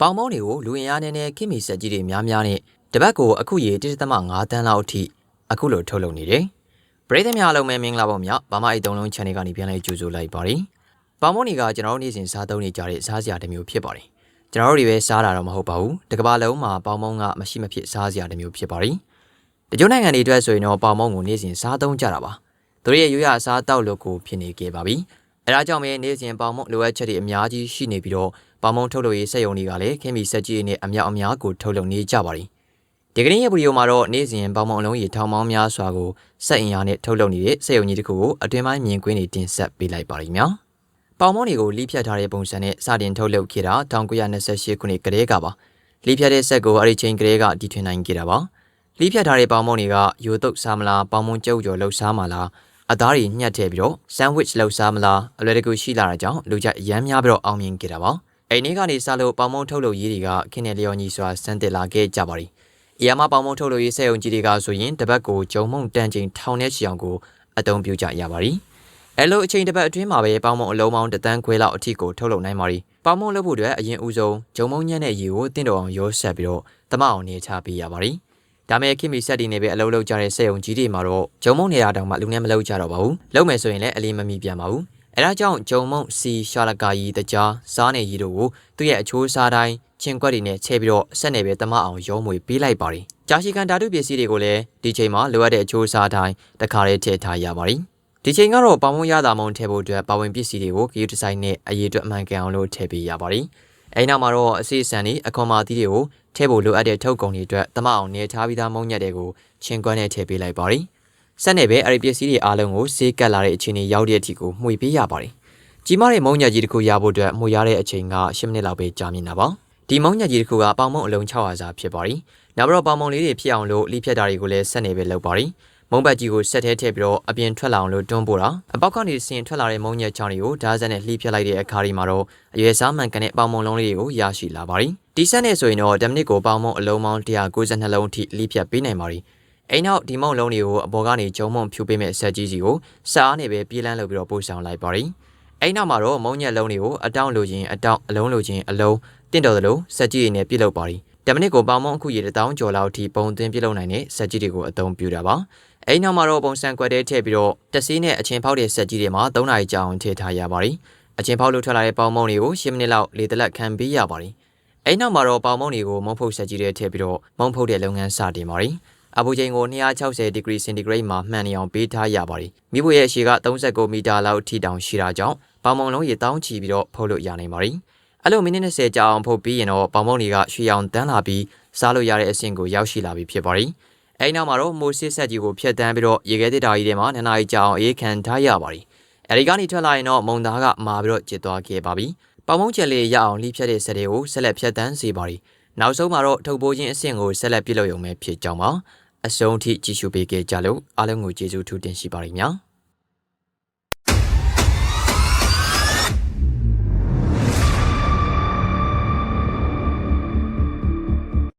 ပေါင်မောင်းတွေကိုလူရင်အားနည်းနည်းခင်မီဆက်ကြီးတွေများများနဲ့တပတ်ကိုအခုရေ1.5တန်းလောက်အထိအခုလိုထုတ်လုပ်နေတယ်။ပရိသတ်များအားလုံးပဲမင်္ဂလာပါများ။ဘာမအိတ်သုံးလုံး channel ကနေပြန်လဲကြိုဆိုလိုက်ပါတယ်။ပေါင်မောင်းတွေကကျွန်တော်တို့နေ့စဉ်စားသုံးနေကြတဲ့စားစရာတစ်မျိုးဖြစ်ပါတယ်။ကျွန်တော်တို့တွေပဲစားတာတော့မဟုတ်ပါဘူး။တစ်ကမ္ဘာလုံးမှာပေါင်မောင်းကမရှိမဖြစ်စားစရာတစ်မျိုးဖြစ်ပါတယ်။တချို့နိုင်ငံတွေအတွက်ဆိုရင်တော့ပေါင်မောင်းကိုနေ့စဉ်စားသုံးကြတာပါ။သူတို့ရဲ့ရိုးရာစားတောက်လို့ကိုဖြစ်နေခဲ့ပါပြီ။ အဲဒါကြောင့်ပဲနေ့စဉ်ပေါင်မောင်းလိုအပ်ချက်တွေအများကြီးရှိနေပြီးတော့ပေါင်မုံထုတ်လုပ်ရေးစက်ရုံတွေကလည်းခင်မီဆက်ကြီးနဲ့အမြောက်အများကိုထုတ်လုပ်နေကြပါတယ်။ဒီကနေ့ရဲ့ဗီဒီယိုမှာတော့နေ့စဉ်ပေါင်မုံအလုံးရေထောင်ပေါင်းများစွာကိုစက်အင်အားနဲ့ထုတ်လုပ်နေတဲ့စက်ရုံကြီးတစ်ခုကိုအတွင်ပိုင်းမြင်ကွင်းတွေတင်ဆက်ပေးလိုက်ပါရမယ်။ပေါင်မုံတွေကိုလိဖြတ်ထားတဲ့ပုံစံနဲ့စတင်ထုတ်လုပ်ခဲ့တာ1928ခုနှစ်ကတည်းကပါ။လိဖြတ်တဲ့စက်ကိုအဲ့ဒီချိန်ကတည်းကတည်ထွင်နိုင်ခဲ့တာပါ။လိဖြတ်ထားတဲ့ပေါင်မုံတွေကရိုးတုပ်စားမလားပေါင်မုံကြုပ်ကြော်လှုပ်ရှားမလား အသားတွေညှက်ထည့်ပြီးတော့ sandwich လှုပ်ရှားမလားအလွယ်တကူရှိလာတာကြောင့်လူကြအရမ်းများပြီးတော့အောင်မြင်ခဲ့တာပါ။အိမ်ထဲကနေစလို့ပေါင်မုံထုတ်လုပ်ရေးတွေကခင်းနေလျော်ညီစွာစမ်းသစ်လာခဲ့ကြပါသည်။အရာမပေါင်မုံထုတ်လုပ်ရေးစက်ရုံကြီးတွေကဆိုရင်တပတ်ကိုဂျုံမုံတန်ချိန်ထောင်နဲ့ချီအောင်ကိုအသုံးပြုကြရပါသည်။အဲလိုအချိန်တစ်ပတ်အတွင်းမှာပဲပေါင်မုံအလုံးပေါင်းတသန်းခွဲလောက်အထိကိုထုတ်လုပ်နိုင်ပါသည်။ပေါင်မုံလုပ်ဖို့အတွက်အရင်ဦးဆုံးဂျုံမုံညံ့တဲ့ရေကိုတင့်တော်အောင်ရောဆက်ပြီးတော့တမအောင်နေချပေးရပါသည်။ ဒါမဲ့ခင်မီဆက်တီနေပဲအလုပ်လုပ်ကြတဲ့စက်ရုံကြီးတွေမှာတော့ဂျုံမုံနေတာတောင်မှလူနဲ့မလုပ်ကြတော့ပါဘူး။လုပ်မယ်ဆိုရင်လည်းအလီမမီပြန်ပါဘူး။အဲဒါကြောင့်ဂျုံမုံစီရှာလကာကြီးတကြားစားနေကြီးတို့ကိုသူ့ရဲ့အချိုးစားတိုင်းချင်းကွက်တွေနဲ့ချဲပြီးတော့ဆက်နေပဲတမအောင်ရောမွေပေးလိုက်ပါတယ်။ကြာရှည်ကန်ဓာတုပစ္စည်းတွေကိုလည်းဒီချိန်မှာလိုအပ်တဲ့အချိုးစားတိုင်းတခါလေးထည့်ထားရပါတယ်။ဒီချိန်ကတော့ပေါင်မုံရတာမုံထည့်ဖို့အတွက်ပါဝင်ပစ္စည်းတွေကိုဂရုတစိုက်နဲ့အရေးအတွက်အမှန်ကန်အောင်လို့ထည့်ပေးရပါတယ်။ အဲဒီနောက်မှာတော့အစီအစံတွေအခွန်မာသီးတွေကိုထည့်ဖို့လိုအပ်တဲ့ထုတ်ကုန်တွေအတွက်တမအောင်နေထားပြီးသားမုံညက်တွေကိုချင်းကွက်နဲ့ထည့်ပေးလိုက်ပါတယ်။ဆက်နေပဲအဲ့ဒီပစ္စည်းတွေအားလုံးကိုစေးကပ်လာတဲ့အခြေအနေရောက်တဲ့အထိကိုမှွေပေးရပါတယ်။ကြီးမားတဲ့မုံညက်ကြီးတစ်ခုရဖို့အတွက်မှွေရတဲ့အချိန်က10မိနစ်လောက်ပဲကြာမြင့်တာပါ။ဒီမုံညက်ကြီးတစ်ခုကပေါင်မုံအလုံး600စာဖြစ်ပါတယ်။နောက်ပြီးတော့ပေါင်မုံလေးတွေဖြစ်အောင်လို့လိဖြတ်တာတွေကိုလည်းဆက်နေပဲလုပ်ပါတယ်။ မုံဘက်ကြီးကိုဆက်ထဲထည့်ပြီးတော့အပြင်ထွက်လာအောင်လို့တွန်းပို့တာအပေါက်ကနေဆင်ထွက်လာတဲ့မုံညက်ချောင်းတွေကိုဓာတ်ဆက်နဲ့လှိဖြတ်လိုက်တဲ့အခါဒီမှာတော့အရွယ်စားမှန်ကန်တဲ့ပေါင်မုံလုံးလေးတွေကိုရရှိလာပါတယ်။ဒီဆက်နဲ့ဆိုရင်တော့10မိနစ်ကိုပေါင်မုံအလုံးပေါင်း192လုံးအထိလှိဖြတ်ပေးနိုင်ပါတယ်။အိမ်နောက်ဒီမုံလုံးတွေကိုအပေါ်ကနေဂျုံမုံဖြူပေးမဲ့ဆက်ကြီးစီကိုစားအားနေပဲပြေးလန်းလုပ်ပြီးတော့ပို့ဆောင်လိုက်ပါရီအိမ်နောက်မှာတော့မုံညက်လုံးတွေကိုအတောင့်လိုခြင်းအတောင့်အလုံးလိုခြင်းအလုံးတင့်တော်သလိုဆက်ကြီးတွေနဲ့ပြည့်လုပ်ပါရီ တမနစ်ကိုပေါင်မုံအခုရေတောင်းကျော်လောက်အထိပုံသွင်းပြည့်လုပ်နိုင်တဲ့ဆက်ကြီးတွေကိုအသုံးပြုတာပါအိမ်နောက်မှာတော့ပုံစံကွက်တဲထည့်ပြီးတော့တဆေးနဲ့အချင်းဖောက်တဲ့ဆက်ကြီးတွေမှာ3နာရီကြာအောင်ထည့်ထားရပါရီအချင်းဖောက်လို့ထွက်လာတဲ့ပေါင်မုံတွေကို10မိနစ်လောက်လေတလက်ခံပေးရပါရီအဲ့နောက်မှာတော့ပေါင်မုံတွေကိုမုံဖုတ်ဆက်ကြီးတွေထည့်ပြီးတော့မုံဖုတ်တဲ့လုပ်ငန်းစတင်ပါရီအပူချိန်ကို260 degree centigrade မှာမှန်နေအောင်ပေးထားရပါတယ်။မိဖို့ရဲ့အရှည်က39မီတာလောက်ထိတောင်ရှိတာကြောင့်ပေါင်မုံလုံးရေတောင်းချီပြီးတော့ဖုတ်လို့ရနိုင်ပါတယ်။ အဲ့လိုမိနစ်20ကြာအောင်ဖုတ်ပြီးရင်တော့ပေါင်မုံတွေကရွှေအောင်တန်းလာပြီးစားလို့ရတဲ့အဆင့်ကိုရောက်ရှိလာပြီဖြစ်ပါတယ်။အဲ့နောက်မှာတော့မိုးစစ်ဆက်ကြီးကိုဖျက်တမ်းပြီးတော့ရေခဲတစ်တာကြီးထဲမှာနှစ်နာရီကြာအောင်အေးခံထားရပါတယ်။အဲဒီကနေထွက်လာရင်တော့မုံသားကမာပြီးတော့ကျစ်သွားခဲ့ပါပြီ။ပေါင်မုံချက်လေးရအောင်လှိဖြတ်တဲ့ဆက်တွေကိုဆက်လက်ဖျက်တမ်းစေပါတယ်။နောက်ဆုံးမှာတော့ထုတ်ပိုးခြင်းအဆင့်ကိုဆက်လက်ပြုလုပ်ရုံပဲဖြစ်ကြောင်းပါအဆုံးထိကြည့်ရှုပေးခဲ့ကြလို့အားလုံးကိုကျေးဇူးထူးတင်ရှိပါရစေ။